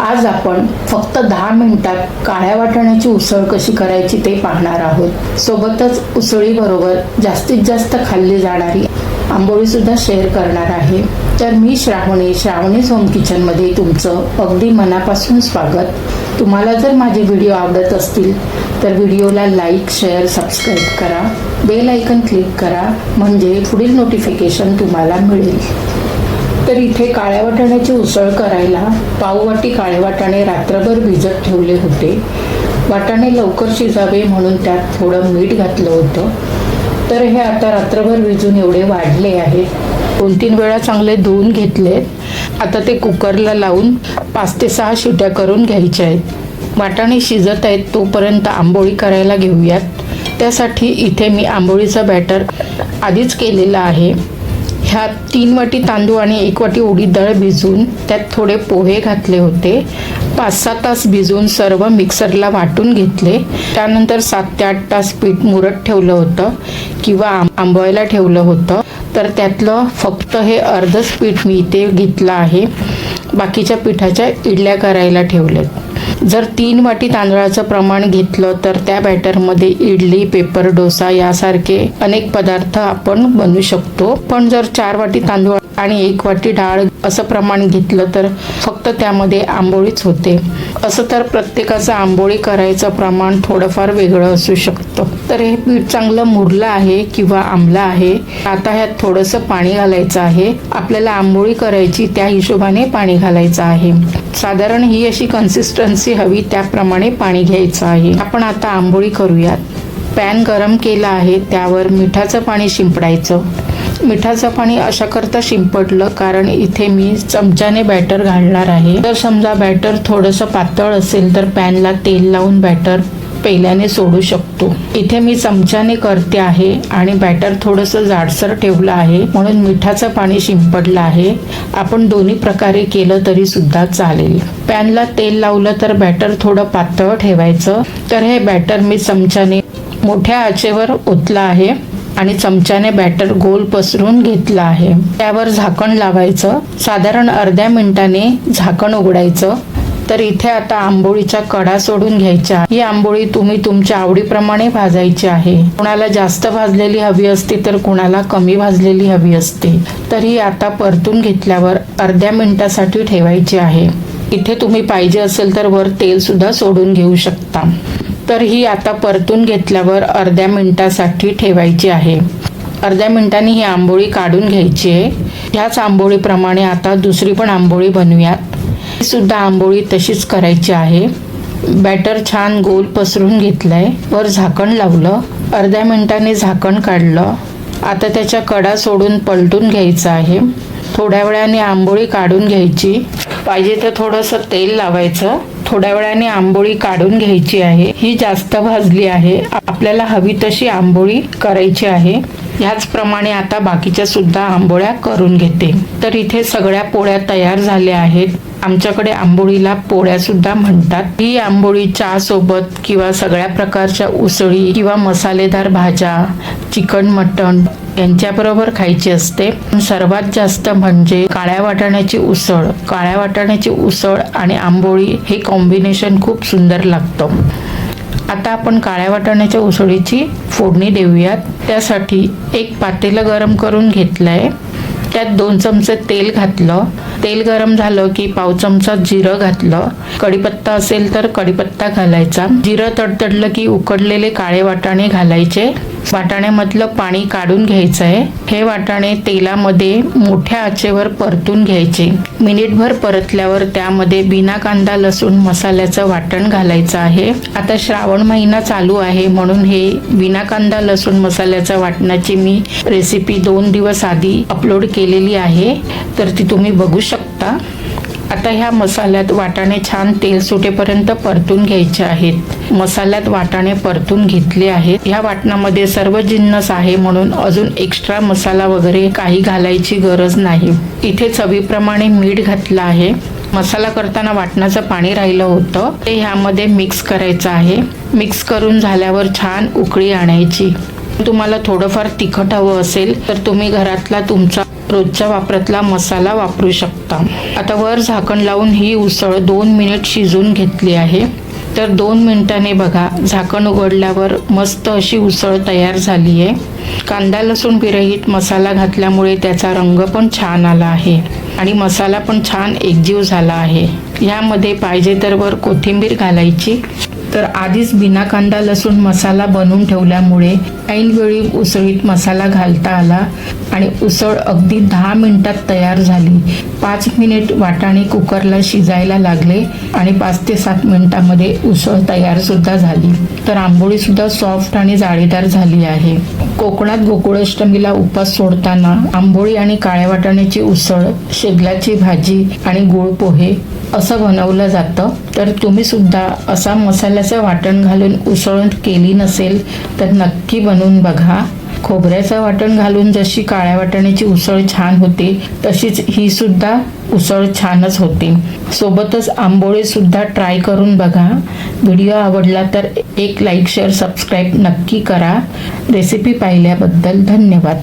आज आपण फक्त दहा मिनिटात काळ्या वाटाण्याची उसळ कशी करायची ते पाहणार आहोत. सोबतच उसळीबरोबर जास्तीत जास्त खाल्ली जाणारी आंबोळी सुद्धा शेअर करणार आहे. तर मी श्रावणी श्रावणी होम किचनमध्ये तुमचं अगदी मनापासून स्वागत. तुम्हाला जर माझे व्हिडिओ आवडत असतील तर व्हिडिओला लाईक शेअर सबस्क्राईब करा. बेल आयकन क्लिक करा. म्हणजे पुढील नोटिफिकेशन तुम्हाला मिळेल. तर इथे काळ्या वाटाण्याची उसळ करायला पाववाटी काळे वाटाणे रात्रभर भिजत ठेवले होते. वाटाणे लवकर शिजावे म्हणून त्यात थोडं मीठ घातलं होतं. तर हे आता रात्रभर भिजून एवढे वाढले आहेत. दोन तीन वेळा चांगले धुवून घेतलेत आता ते कुकरला लावून पाच ते सहा शिट्या करून घ्यायच्या आहेत. वाटाणे शिजत आहेत तोपर्यंत आंबोळी करायला घेऊयात. त्यासाठी इथे मी आंबोळीचा बॅटर आधीच केलेला आहे. ह्या तीन वाटी तांदूळ आणि एक वाटी उडीद डाळ भिजून त्यात थोडे पोहे घातले होते. पाच सहा तास भिजून सर्व मिक्सरला वाटून घेतले. त्यानंतर सात ते आठ तास पीठ मुरत ठेवलं होतं किंवा आंबवायला ठेवलं होतं. तर त्यातलं फक्त हे अर्धच पीठ मी इथे घेतलं आहे. बाकीच्या पिठाच्या इडल्या करायला ठेवलेत जर तीन वाटी तांदळाचं प्रमाण घेतलं तर त्या बॅटरमध्ये इडली पेपर डोसा यासारखे अनेक पदार्थ आपण बनवू शकतो. पण जर चार वाटी तांदूळ आणि एक वाटी डाळ असं प्रमाण घेतलं तर फक्त त्यामध्ये आंबोळीच होते. असं तर प्रत्येकाचं आंबोळी करायचं प्रमाण थोडंफार वेगळं असू शकतं. तर हे पीठ चांगलं मुरलं आहे किंवा आंबलं आहे आता ह्यात थोडंसं पाणी घालायचं आहे. आपल्याला आंबोळी करायची त्या हिशोबाने पाणी घालायचं आहे. साधारण ही अशी कन्सिस्टन्सी हवी त्याप्रमाणे पाणी घ्यायचं आहे. आपण आता आंबोळी करूयात. पॅन गरम केला आहे त्यावर मिठाचं पाणी शिंपडायचं. मिठाचं पाणी अशा करता शिंपडलं कारण इथे मी चमच्याने बॅटर घालणार आहे. जर समजा बॅटर थोडंसं पातळ असेल तर पॅनला तेल लावून बॅटर पहिल्याने सोडू शकतो. इथे मी चमच्याने करते आहे आणि बॅटर थोडंसं जाडसर ठेवलं आहे. म्हणून मिठाचं पाणी शिंपडलं आहे. आपण दोन्ही प्रकारे केलं तरी सुद्धा चालेल. पॅनला तेल लावलं तर बॅटर थोडं पातळ ठेवायचं. तर हे बॅटर मी चमच्याने मोठ्या आचेवर ओतलं आहे आणि चमच्याने बॅटर गोल पसरून घेतलं आहे. त्यावर झाकण लावायचं. साधारण अर्ध्या मिनिटाने झाकण उघडायचं. तर इथे आता आंबोळीच्या कडा सोडून घ्यायच्या ही आंबोळी तुम्ही तुमच्या आवडीप्रमाणे भाजायची आहे. कुणाला जास्त भाजलेली हवी असते तर कुणाला कमी भाजलेली हवी असते. तर ही आता परतून घेतल्यावर अर्ध्या मिनिटासाठी ठेवायची आहे. इथे तुम्ही पाहिजे असेल तर वर तेल सुद्धा सोडून घेऊ शकता. तर ही आता परतून घेतल्यावर अर्ध्या मिनिटासाठी ठेवायची आहे. अर्ध्या मिनिटांनी ही आंबोळी काढून घ्यायची आहे. ह्याच आंबोळीप्रमाणे आता दुसरी पण आंबोळी बनवूयात. सुद्धा आंबोळी तशीच करायची आहे. बॅटर छान गोल पसरून घेतलंय. वर झाकण लावलं. अर्ध्या मिनिटाने झाकण काढलं. आता त्याच्या कडा सोडून पलटून घ्यायचं आहे. थोड्या वेळाने आंबोळी काढून घ्यायची. पाहिजे तर थोडंसं तेल लावायचं. थोड्या वेळाने आंबोळी काढून घ्यायची आहे. ही जास्त भाजली आहे. आपल्याला हवी तशी आंबोळी करायची आहे. ह्याचप्रमाणे आता बाकीच्या सुद्धा आंबोळ्या करून घेते. तर इथे सगळ्या पोळ्या तयार झाल्या आहेत. आमच्याकडे आंबोळीला पोळ्या सुद्धा म्हणतात. ही आंबोळी चहा सोबत किंवा सगळ्या प्रकारच्या उसळी किंवा मसालेदार भाज्या चिकन मटण यांच्याबरोबर खायची असते. सर्वात जास्त म्हणजे काळ्या वाटाण्याची उसळ. काळ्या वाटाण्याची उसळ आणि आंबोळी हे कॉम्बिनेशन खूप सुंदर लागतं. आता आपण काळ्या वाटाण्याच्या उसळीची फोडणी देऊयात. त्यासाठी एक पातेलं गरम करून घेतलंय. त्यात दोन चमचे तेल घातलं. तेल गरम झालं की पाव चमचा जिरं घातलं. कढीपत्ता असेल तर कढीपत्ता घालायचा. जिरं तडतडलं की उकडलेले काळे वाटाणे घालायचे. वाटाण्यामधलं पाणी काढून घ्यायचं आहे हे वाटाणे तेलामध्ये मोठ्या आचेवर परतून घ्यायचे. मिनिटभर परतल्यावर त्यामध्ये बिना कांदा लसूण मसाल्याचं वाटण घालायचं आहे. आता श्रावण महिना चालू आहे म्हणून हे बिना कांदा लसूण मसाल्याच्या वाटणाची मी रेसिपी दोन दिवस आधी अपलोड केलेली आहे. तर ती तुम्ही बघू शकता. आता ह्या मसाल्यात वाटाणे छान तेल सुटेपर्यंत परतून घ्यायचे आहेत. मसाल्यात वाटाणे परतून घेतले आहेत. ह्या वाटणामध्ये सर्व जिन्नस आहे म्हणून अजून एक्स्ट्रा मसाला वगैरे काही घालायची गरज नाही. इथे चवीप्रमाणे मीठ घातलं आहे. मसाला करताना वाटणाचं पाणी राहिलं होतं. ते ह्यामध्ये मिक्स करायचं आहे. मिक्स करून झाल्यावर छान उकळी आणायची. तुम्हाला थोडंफार तिखट हवं असेल तर तुम्ही घरातला तुमचा रोजच्या वापरातला मसाला वापरू शकता. आता वर झाकण लावून ही उसळ दोन मिनिट शिजून घेतली आहे. तर दोन मिनिटांनी बघा झाकण उघडल्यावर मस्त अशी उसळ तयार झाली आहे कांदा लसूण विरहित मसाला घातल्यामुळे त्याचा रंग पण छान आला आहे आणि मसाला पण छान एकजीव झाला आहे. यामध्ये पाहिजे तर वर कोथिंबीर घालायची. तर आधीच बिना कांदा लसूण मसाला बनवून ठेवल्यामुळे ऐनवेळी उसळीत मसाला घालता आला आणि उसळ अगदी दहा मिनिटात तयार झाली. पाच मिनिट वाटाणे कुकरला शिजायला लागले आणि पाच ते सात मिनिटामध्ये उसळ तयार सुद्धा झाली. तर आंबोळी सुद्धा सॉफ्ट आणि जाळीदार झाली आहे. कोकणात गोकुळाष्टमीला उपास सोडताना आंबोळी आणि काळ्या वाटाण्याची उसळ शेगलाची भाजी आणि गुळ पोहे असं बनवलं जातं. तर तुम्ही सुद्धा असा मसाल्याचं वाटण घालून उसळण केली नसेल तर नक्की बनवून बघा. खोबऱ्याचं वाटण घालून जशी काळ्या वाटण्याची उसळ छान होते तशीच ही सुद्धा उसळ छानच होते. सोबतच आंबोळे सुद्धा ट्राय करून बघा. व्हिडिओ आवडला तर एक लाईक शेअर सबस्क्राईब नक्की करा. रेसिपी पाहिल्याबद्दल धन्यवाद.